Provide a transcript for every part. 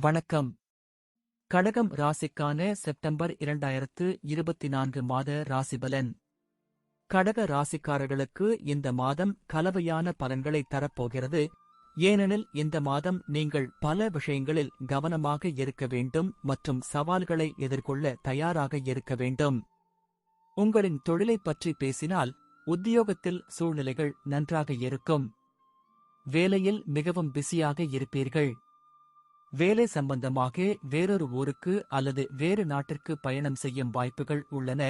வணக்கம். கடகம் ராசிக்கான செப்டம்பர் இரண்டாயிரத்து இருபத்தி நான்கு மாத ராசிபலன். கடக ராசிக்காரர்களுக்கு இந்த மாதம் கலவையான பலன்களை தரப்போகிறது. ஏனெனில் இந்த மாதம் நீங்கள் பல விஷயங்களில் கவனமாக இருக்க வேண்டும் மற்றும் சவால்களை எதிர்கொள்ள தயாராக இருக்க வேண்டும். உங்களின் தொழிலைப் பற்றி பேசினால் உத்தியோகத்தில் சூழ்நிலைகள் நன்றாக இருக்கும். வேலையில் மிகவும் பிஸியாக இருப்பீர்கள். வேலை சம்பந்தமாக வேறொரு ஊருக்கு அல்லது வேறு நாட்டிற்கு பயணம் செய்யும் வாய்ப்புகள் உள்ளன.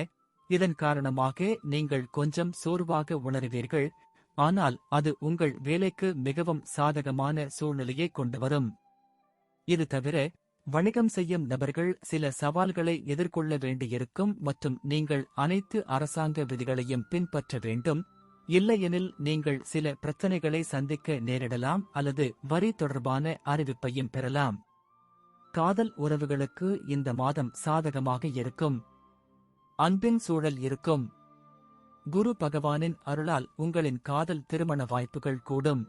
இதன் காரணமாக நீங்கள் கொஞ்சம் சோர்வாக உணருவீர்கள். ஆனால் அது உங்கள் வேலைக்கு மிகவும் சாதகமான சூழ்நிலையை கொண்டு வரும். இது தவிர வணிகம் செய்யும் நபர்கள் சில சவால்களை எதிர்கொள்ள வேண்டியிருக்கும் மற்றும் நீங்கள் அனைத்து அரசாங்க விதிகளையும் பின்பற்ற வேண்டும். இல்லையெனில் நீங்கள் சில பிரச்சனைகளை சந்திக்க நேரிடலாம் அல்லது வரி தொடர்பான அறிவிப்பையும் பெறலாம். காதல் உறவுகளுக்கு இந்த மாதம் சாதகமாக இருக்கும். அன்பின் சூழல் இருக்கும். குரு பகவானின் அருளால் உங்களின் காதல் திருமண வாய்ப்புகள் கூடும்.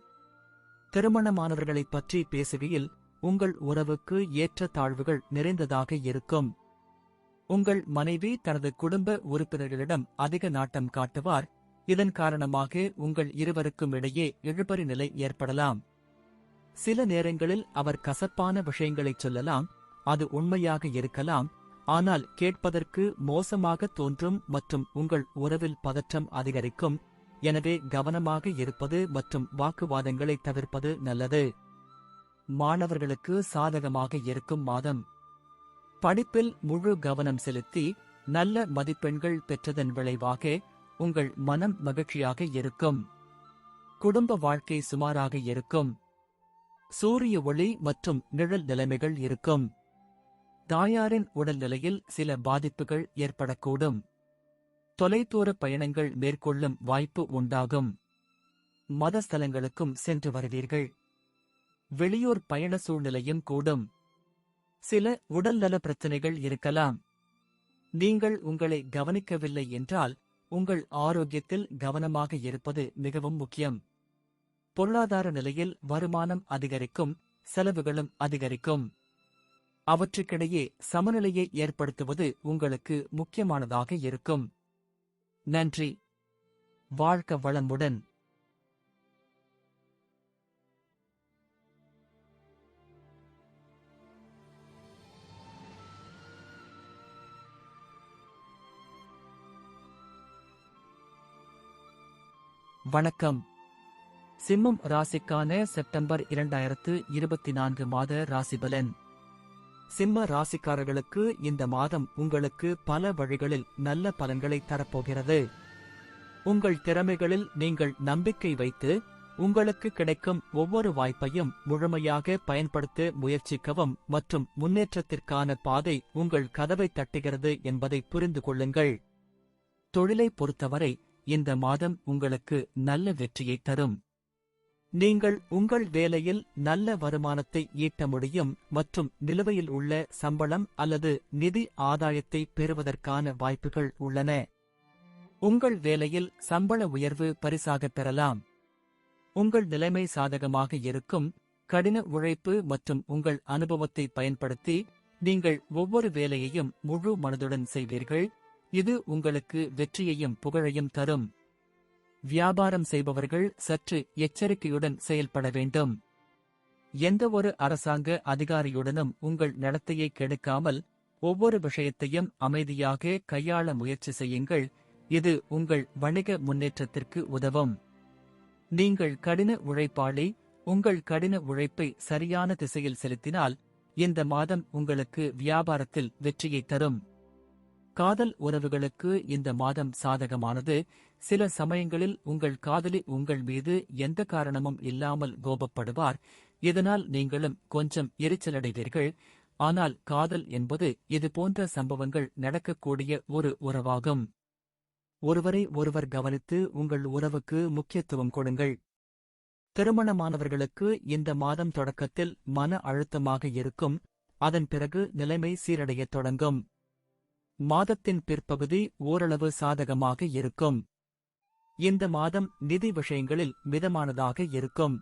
திருமணமானவர்களைப் பற்றி பேசுகையில் உங்கள் உறவுக்கு ஏற்ற தாழ்வுகள் நிறைந்ததாக இருக்கும். உங்கள் மனைவி தனது குடும்ப உறுப்பினர்களிடம் அதிக நாட்டம் காட்டுவார். இதன் காரணமாக உங்கள் இருவருக்கும் இடையே இழுபறி நிலை ஏற்படலாம். சில நேரங்களில் அவர் கசப்பான விஷயங்களைச் சொல்லலாம் அது உண்மையாக இருக்கலாம் ஆனால் கேட்பதற்கு மோசமாக தோன்றும் மற்றும் உங்கள் உறவில் பதற்றம் அதிகரிக்கும். எனவே கவனமாக இருப்பது மற்றும் வாக்குவாதங்களை தவிர்ப்பது நல்லது. மாணவர்களுக்கு சாதகமாக இருக்கும் மாதம். படிப்பில் முழு கவனம் செலுத்தி நல்ல மதிப்பெண்கள் பெற்றதன் விளைவாக உங்கள் மனம் மகிழ்ச்சியாக இருக்கும். குடும்ப வாழ்க்கை சுமாராக இருக்கும். சூரிய ஒளி மற்றும் நிழல் நிலைமைகள் இருக்கும். தாயாரின் உடல்நிலையில் சில பாதிப்புகள் ஏற்படக்கூடும். தொலைதூர பயணங்கள் மேற்கொள்ளும் வாய்ப்பு உண்டாகும். மதஸ்தலங்களுக்கும் சென்று வருவீர்கள். வெளியூர் பயண சூழ்நிலையும் கூடும். சில உடல்நல பிரச்சனைகள் இருக்கலாம். நீங்கள் உங்களை கவனிக்கவில்லை என்றால் உங்கள் ஆரோக்கியத்தில் கவனமாக இருப்பது மிகவும் முக்கியம். பொருளாதார நிலையில் வருமானம் அதிகரிக்கும் செலவுகளும் அதிகரிக்கும். அவற்றுக்கிடையே சமநிலையை ஏற்படுத்துவது உங்களுக்கு முக்கியமானதாக இருக்கும். நன்றி. வாழ்க்க வளமுடன். வணக்கம். சிம்மம் ராசிக்கான செப்டம்பர் இரண்டாயிரத்து இருபத்தி நான்கு மாத ராசிபலன். சிம்ம ராசிக்காரர்களுக்கு இந்த மாதம் உங்களுக்கு பல வழிகளில் நல்ல பலன்களை தரப்போகிறது. உங்கள் திறமைகளில் நீங்கள் நம்பிக்கை வைத்து உங்களுக்கு கிடைக்கும் ஒவ்வொரு வாய்ப்பையும் முழுமையாக பயன்படுத்த முயற்சிக்கவும் மற்றும் முன்னேற்றத்திற்கான பாதை உங்கள் கதவை தட்டுகிறது என்பதை புரிந்து கொள்ளுங்கள். தொழிலை பொறுத்தவரை இந்த மாதம் உங்களுக்கு நல்ல வெற்றியை தரும். நீங்கள் உங்கள் வேலையில் நல்ல வருமானத்தை ஈட்ட முடியும் மற்றும் நிலுவையில் உள்ள சம்பளம் அல்லது நிதி ஆதாயத்தை பெறுவதற்கான வாய்ப்புகள் உள்ளன. உங்கள் வேலையில் சம்பள உயர்வு பரிசாக பெறலாம். உங்கள் நிலைமை சாதகமாக இருக்கும் கடின உழைப்பு மற்றும் உங்கள் அனுபவத்தை பயன்படுத்தி நீங்கள் ஒவ்வொரு வேலையையும் முழு மனதுடன் செய்வீர்கள். இது உங்களுக்கு வெற்றியையும் புகழையும் தரும். வியாபாரம் செய்பவர்கள் சற்று எச்சரிக்கையுடன் செயல்பட வேண்டும். எந்தவொரு அரசாங்க அதிகாரியுடனும் உங்கள் நடத்தையை கெடுக்காமல் ஒவ்வொரு விஷயத்தையும் அமைதியாக கையாள முயற்சி செய்யுங்கள். இது உங்கள் வணிக முன்னேற்றத்திற்கு உதவும். நீங்கள் கடின உழைப்பாளி உங்கள் கடின உழைப்பை சரியான திசையில் செலுத்தினால் இந்த மாதம் உங்களுக்கு வியாபாரத்தில் வெற்றியை தரும். காதல் உறவுகளுக்கு இந்த மாதம் சாதகமானது. சில சமயங்களில் உங்கள் காதலி உங்கள் மீது எந்த காரணமும் இல்லாமல் கோபப்படுவார். இதனால் நீங்களும் கொஞ்சம் எரிச்சலடைவீர்கள். ஆனால் காதல் என்பது இது போன்ற சம்பவங்கள் நடக்கக்கூடிய ஒரு உறவாகும். ஒருவரை ஒருவர் கவனித்து உங்கள் உறவுக்கு முக்கியத்துவம் கொடுங்கள். திருமணமானவர்களுக்கு இந்த மாதம் தொடக்கத்தில் மன அழுத்தமாக இருக்கும். அதன் பிறகு நிலைமை சீரடையத் தொடங்கும். மாதத்தின் பிற்பகுதி ஓரளவு சாதகமாக இருக்கும். இந்த மாதம் நிதி விஷயங்களில் மிதமானதாக இருக்கும்.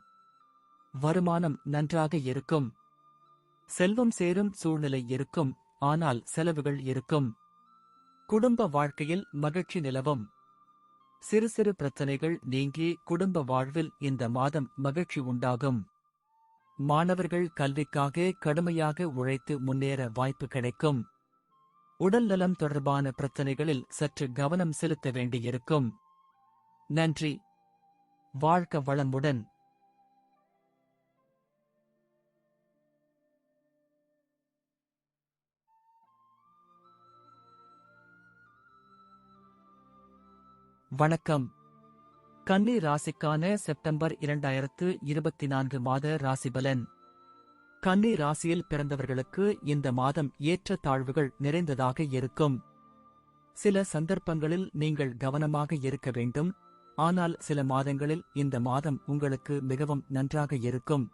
வருமானம் நன்றாக இருக்கும். செல்வம் சேரும் சூழ்நிலை இருக்கும் ஆனால் செலவுகள் இருக்கும். குடும்ப வாழ்க்கையில் மகிழ்ச்சி நிலவும். சிறு சிறு பிரச்சனைகள் நீங்கி குடும்ப வாழ்வில் இந்த மாதம் மகிழ்ச்சி உண்டாகும். மாணவர்கள் கல்விக்காக கடுமையாக உழைத்து முன்னேற வாய்ப்பு கிடைக்கும். உடல் நலம் தொடர்பான பிரச்சனைகளில் சற்று கவனம் செலுத்த வேண்டியிருக்கும். நன்றி. வாழ்க்க வளமுடன். வணக்கம். கன்னி ராசிக்கான செப்டம்பர் இரண்டாயிரத்து இருபத்தி நான்கு மாத ராசிபலன். கன்னி ராசியில் பிறந்தவர்களுக்கு இந்த மாதம் ஏற்ற தாழ்வுகள் நிறைந்ததாக இருக்கும். சில சந்தர்ப்பங்களில் நீங்கள் கவனமாக இருக்க வேண்டும். ஆனால் சில மாதங்களில் இந்த மாதம் உங்களுக்கு மிகவும் நன்றாக இருக்கும்.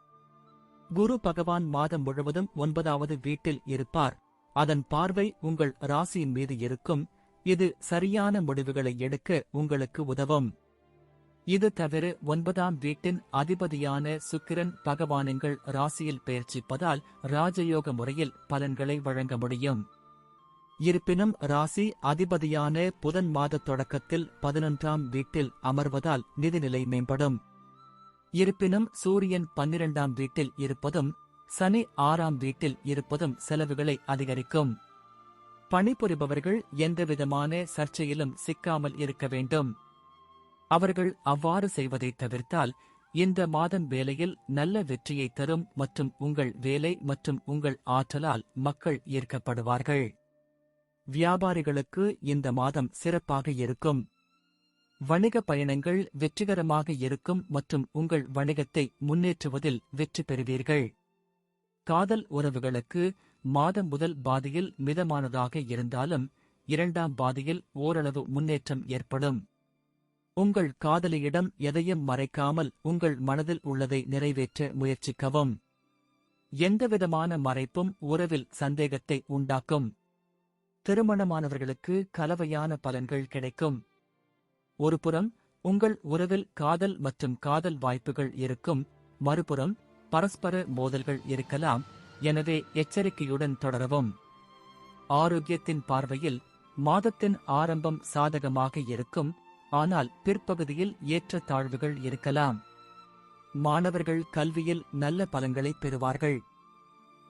குரு பகவான் மாதம் முழுவதும் ஒன்பதாவது வீட்டில் இருப்பார். அதன் பார்வை உங்கள் ராசியின் மீது இருக்கும். இது சரியான முடிவுகளை எடுக்க உங்களுக்கு உதவும். இது தவிர ஒன்பதாம் வீட்டின் அதிபதியான சுக்கிரன் பகவானுங்கள் ராசியில் பெயர்ச்சிப்பதால் ராஜயோக முறையில் பலன்களை வழங்க முடியும். இருப்பினும் ராசி அதிபதியான புதன் மாத தொடக்கத்தில் பதினொன்றாம் வீட்டில் அமர்வதால் நிதிநிலை மேம்படும். இருப்பினும் சூரியன் பன்னிரண்டாம் வீட்டில் இருப்பதும் சனி ஆறாம் வீட்டில் இருப்பதும் செலவுகளை அதிகரிக்கும். பணிபுரிபவர்கள் எந்தவிதமான சர்ச்சையிலும் சிக்காமல் இருக்க வேண்டும். அவர்கள் அவ்வாறு செய்வதைத் தவிர்த்தால் இந்த மாதம் வேலையில் நல்ல வெற்றியை தரும் மற்றும் உங்கள் வேலை மற்றும் உங்கள் ஆற்றலால் மக்கள் ஈர்க்கப்படுவார்கள். வியாபாரிகளுக்கு இந்த மாதம் சிறப்பாக இருக்கும். வணிக பயணங்கள் வெற்றிகரமாக இருக்கும் மற்றும் உங்கள் வணிகத்தை முன்னேற்றுவதில் வெற்றி பெறுவீர்கள். காதல் உறவுகளுக்கு மாதம் முதல் பாதியில் மிதமானதாக இருந்தாலும் இரண்டாம் பாதியில் ஓரளவு முன்னேற்றம் ஏற்படும். உங்கள் காதலியிடம் எதையும் மறைக்காமல் உங்கள் மனதில் உள்ளதை நிறைவேற்ற முயற்சிக்கவும். எந்தவிதமான மறைப்பும் உறவில் சந்தேகத்தை உண்டாக்கும். திருமணமானவர்களுக்கு கலவையான பலன்கள் கிடைக்கும். ஒருபுறம் உங்கள் உறவில் காதல் மற்றும் காதல் வாய்ப்புகள் இருக்கும். மறுபுறம் பரஸ்பர மோதல்கள் இருக்கலாம். எனவே எச்சரிக்கையுடன் தொடரவும். ஆரோக்கியத்தின் பார்வையில் மாதத்தின் ஆரம்பம் சாதகமாக இருக்கும். ஆனால் பிற்பகுதியில் ஏற்ற தாழ்வுகள் இருக்கலாம். மாணவர்கள் கல்வியில் நல்ல பலன்களை பெறுவார்கள்.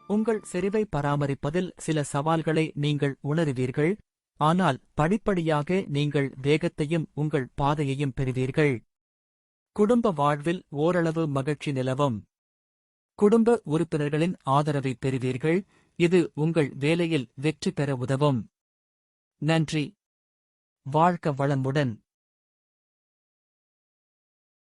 உங்கள் செறிவை பராமரிப்பதில் சில சவால்களை நீங்கள் உணருவீர்கள். ஆனால் படிப்படியாக நீங்கள் வேகத்தையும் உங்கள் பாதையையும் பெறுவீர்கள். குடும்ப வாழ்வில் ஓரளவு மகிழ்ச்சி நிலவும். குடும்ப உறுப்பினர்களின் ஆதரவை பெறுவீர்கள். இது உங்கள் வேலையில் வெற்றி பெற உதவும். நன்றி. வாழ்க்க வளமுடன்.